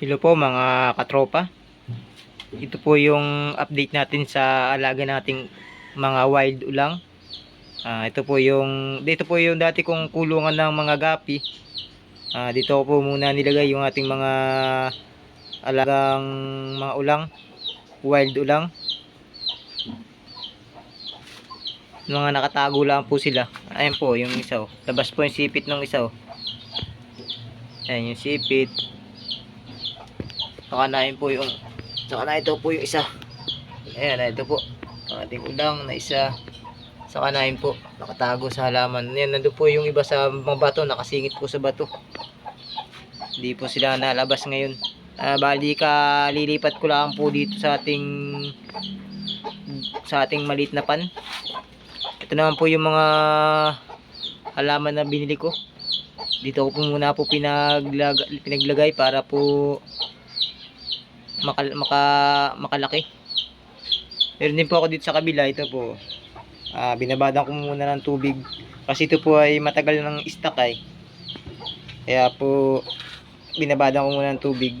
Hello po mga katropa. Ito po yung update natin sa alaga nating mga wild ulang. Ah, ito po yung dito po yung dati kong kulungan ng mga gapi. Ah, dito ko po muna nilagay yung ating mga alagang mga ulang, wild ulang. Mga nakatago lang po sila. Ayan po yung isa. Oh. Labas po yung sipit ng isa. Oh. Ayan yung sipit. Saka na yun po yung Saka na ito po yung isa. Ayan, na ito po. Ang ating ulang na isa. Saka na yun po. Nakatago sa halaman. Ayan, nandun po yung iba sa mga bato. Nakasingit po sa bato. Hindi po sila nalabas ngayon. Ah, bali ka lilipat ko lang po dito sa ating sa ating maliit na pan. Ito naman po yung mga halaman na binili ko. Dito ko po muna po pinaglag pinaglagay para po maka, maka, makalaki. Meron din po ako dito sa kabila. Ito po. Ah, binabadan ko muna ng tubig. Kasi ito po ay matagal ng stock ay. Kaya po binabadan ko muna ng tubig